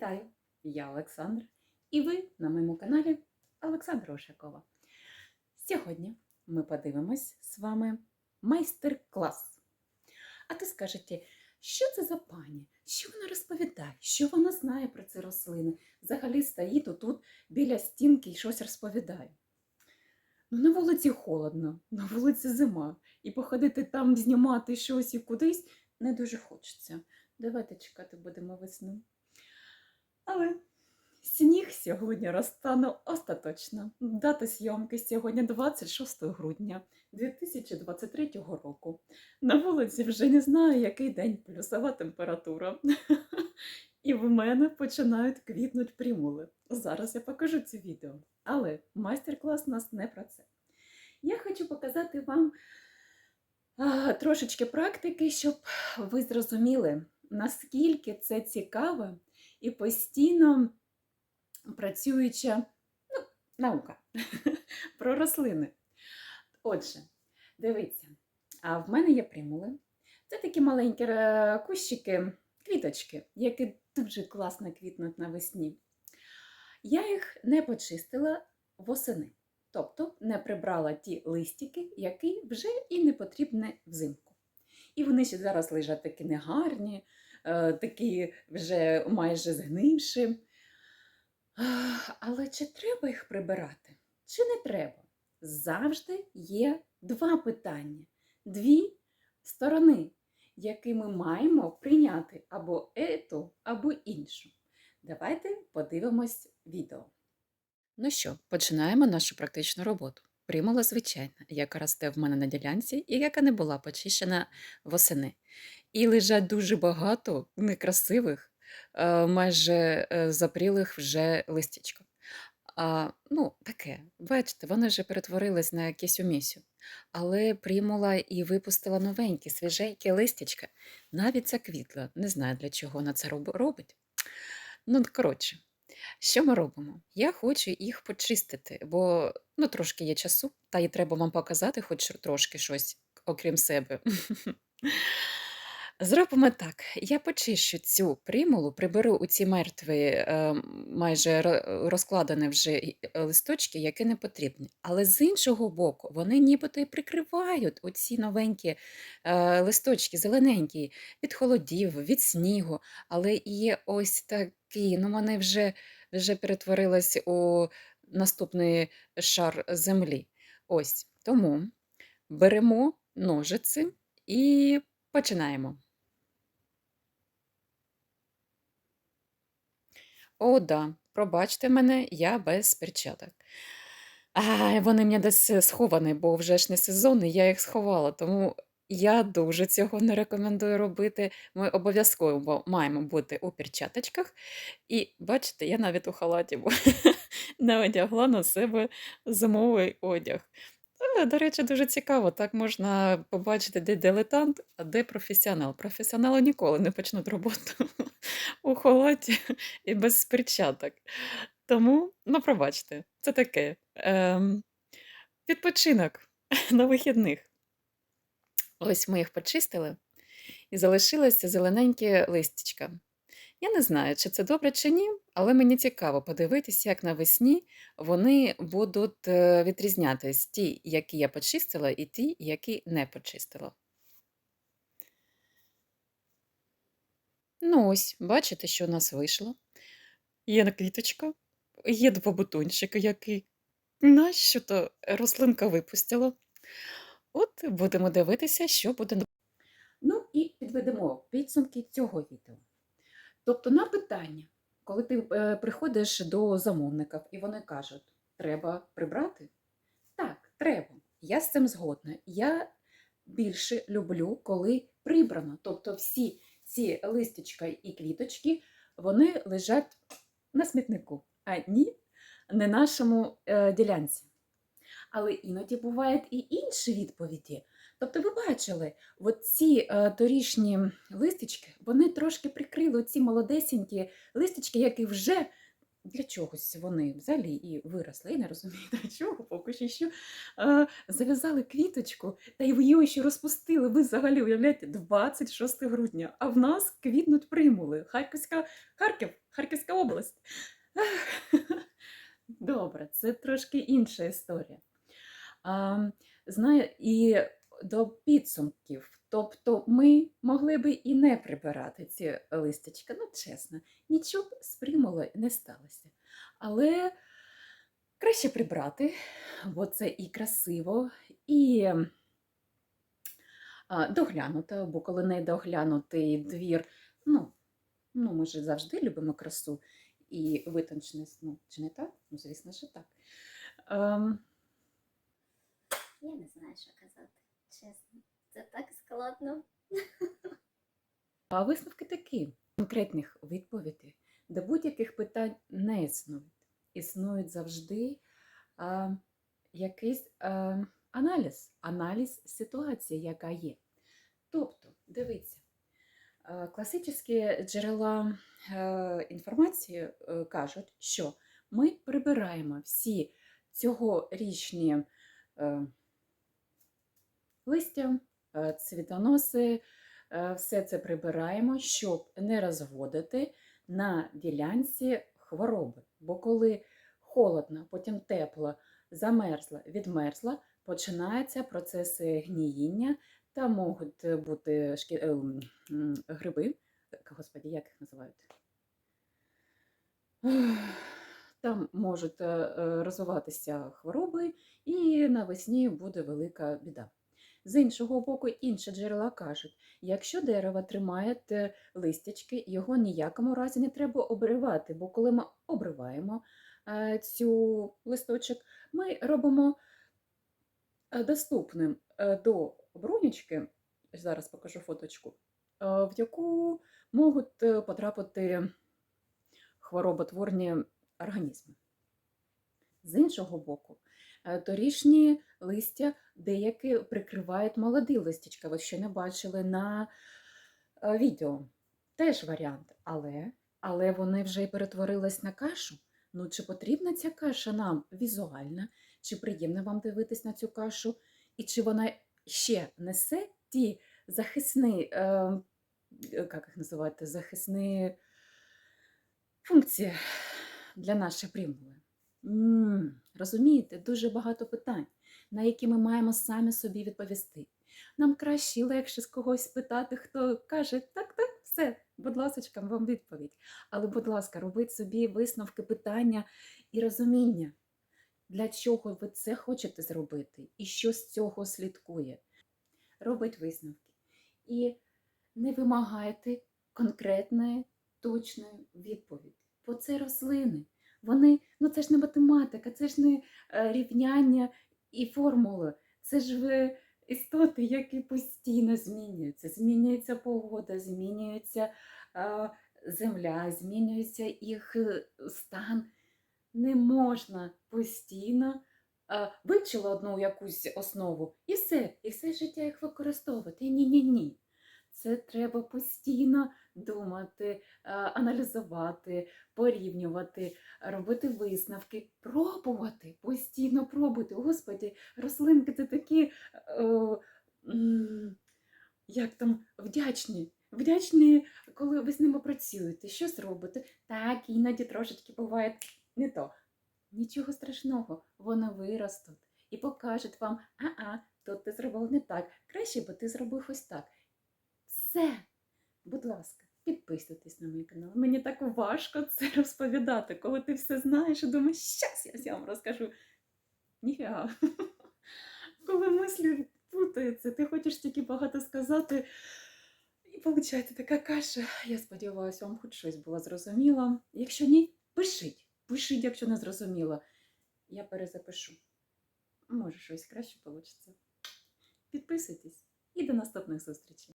Вітаю! Я Олександр, і ви на моєму каналі Олександра Ошакова. Сьогодні ми подивимось з вами майстер-клас. А ти скажете, що це за пані? Що вона розповідає? Що вона знає про ці рослини? Взагалі стоїть отут біля стінки і щось розповідає. Ну, на вулиці холодно, на вулиці зима, і походити там знімати щось і кудись не дуже хочеться. Давайте чекати будемо весну. Але сніг сьогодні розтане остаточно. Дата зйомки сьогодні 26 грудня 2023 року. На вулиці вже не знаю, який день плюсова температура. І в мене починають квітнути примули. Зараз я покажу це відео. Але майстер-клас у нас не про це. Я хочу показати вам трошечки практики, щоб ви зрозуміли, наскільки це цікаво і постійно працююча ну, наука про рослини. Отже, дивіться, а в мене є примули. Це такі маленькі е, кущики, квіточки, які дуже класно квітнуть навесні. Я їх не почистила восени, тобто не прибрала ті листики, які вже і не потрібні взимку. І вони ще зараз лежать такі негарні, такі вже майже згнивші. Але чи треба їх прибирати? Чи не треба? Завжди є два питання, дві сторони, які ми маємо прийняти або ету, або іншу. Давайте подивимось відео. Ну що, починаємо нашу практичну роботу. Примула звичайна, яка росте в мене на ділянці і яка не була почищена восени. І лежать дуже багато некрасивих, е, майже е, запрілих вже листячків. А, ну, таке, бачите, вони вже перетворились на якісь умісю. Але примула і випустила новенькі, свіженькі листячка. Навіть заквітла. Не знаю, для чого вона це робить. Ну, коротше, що ми робимо? Я хочу їх почистити, бо ну, трошки є часу, та й треба вам показати хоч трошки щось, окрім себе. Зробимо так. Я почищу цю примулу, приберу у ці мертві, е, майже розкладені вже е, листочки, які не потрібні. Але з іншого боку, вони нібито і прикривають оці новенькі е, листочки, зелененькі, від холодів, від снігу. Але є ось такі, ну вони вже, вже перетворились у наступний шар землі. Ось тому беремо ножиці і починаємо. О, да, пробачте мене, я без перчаток. А, вони в мене десь сховані, бо вже ж не сезон, і я їх сховала. Тому я дуже цього не рекомендую робити. Ми обов'язково маємо бути у перчаточках. І бачите, я навіть у халаті не одягла на себе зимовий одяг. До речі, дуже цікаво. Так можна побачити, де дилетант, а де професіонал. Професіонали ніколи не почнуть роботу у халаті і без перчаток. Тому, ну, пробачте, це таке. Ем, відпочинок на вихідних. Ось ми їх почистили і залишилося зелененьке листячка. Я не знаю, чи це добре чи ні, але мені цікаво подивитися, як навесні вони будуть е, відрізнятись ті, які я почистила, і ті, які не почистила. Ну ось, бачите, що у нас вийшло. Є квіточка, є два бутончики, які нащо-то рослинка випустила. От будемо дивитися, що буде. Ну і підведемо підсумки цього відео. Тобто на питання, коли ти е, приходиш до замовників і вони кажуть, треба прибрати? Так, треба. Я з цим згодна. Я більше люблю, коли прибрано. Тобто всі ці листячка і квіточки, вони лежать на смітнику, а ні не нашому е, ділянці. Але іноді бувають і інші відповіді. Тобто, ви бачили, от ці е, торішні листочки, вони трошки прикрили ці молодесенькі листочки, які вже для чогось вони взагалі і виросли. Я не розумію, для чого, поки що, що е, зав'язали квіточку, та й її ще розпустили. Ви взагалі уявляєте, 26 грудня, а в нас квітнуть примули. Харківська, Харків Харківська область. Добре, це трошки інша історія. А, знаю, і до підсумків. Тобто ми могли би і не прибирати ці листячка, ну чесно, нічого б з примулою не сталося. Але краще прибрати, бо це і красиво, і доглянуто, бо коли не доглянутий двір, ну, ну ми ж завжди любимо красу і витонченість, ну, чи не так? Ну, звісно, що так. Знаю, що казати. Чесно. Це так складно. А висновки такі: конкретних відповідей до будь-яких питань не існують. Існують завжди а, якийсь а, аналіз, аналіз ситуації, яка є. Тобто, дивіться, класичні джерела е, інформації е, кажуть, що ми прибираємо всі цьогорічні е, листя, е, цвітоноси, е, все це прибираємо, щоб не розводити на ділянці хвороби. Бо коли холодно, потім тепло, замерзла, відмерзла, починаються процеси гніїння та можуть бути шкі... е, гриби. Господі, як їх називають? Там можуть розвиватися хвороби, і навесні буде велика біда. З іншого боку, інші джерела кажуть, якщо дерево тримає листячки, його ніякому разі не треба обривати, бо коли ми обриваємо е, цю листочок, ми робимо е, доступним е, до брунічки, зараз покажу фоточку, в яку можуть потрапити хвороботворні організми. З іншого боку, е, торішні листя деякі прикривають молоді листячка. Ви ще не бачили на е, відео. Теж варіант. Але, але вони вже й перетворились на кашу. Ну, чи потрібна ця каша нам візуальна, чи приємно вам дивитись на цю кашу, і чи вона ще несе ті захисні, е, е, як їх називати, захисні функції для нашої примули? М, Розумієте, дуже багато питань, на які ми маємо самі собі відповісти. Нам краще і легше з когось спитати, хто каже, так, так, все, будь ласка, вам відповідь. Але, будь ласка, робіть собі висновки, питання і розуміння, для чого ви це хочете зробити і що з цього слідкує. Робіть висновки. І не вимагайте конкретної, точної відповіді. Бо це рослини. Вони, ну це ж не математика, це ж не е, рівняння і формули. Це ж ви істоти, які постійно змінюються. Змінюється погода, змінюється е, земля, змінюється їх е, стан. Не можна постійно е, вивчила одну якусь основу і все, і все життя їх використовувати. Ні-ні ні. Це треба постійно думати, е, аналізувати, порівнювати, робити висновки, пробувати, постійно пробувати. Господі, рослинки це такі, е, м, як там, вдячні. Вдячні, коли ви з ними працюєте, щось робите. Так, іноді трошечки буває не то. Нічого страшного, вони виростуть і покажуть вам, а-а, тут ти зробив не так. Краще би ти зробив ось так. Все, будь ласка, підписуйтесь на мій канал. Мені так важко це розповідати, коли ти все знаєш і думаєш, щас я всім розкажу. Ніфіга. Коли мислі путаються, ти хочеш тільки багато сказати, і виходить така каша. Я сподіваюся, вам хоч щось було зрозуміло. Якщо ні, пишіть. Пишіть, якщо не зрозуміло. Я перезапишу. Може, щось краще вийде. Підписуйтесь і до наступних зустрічей.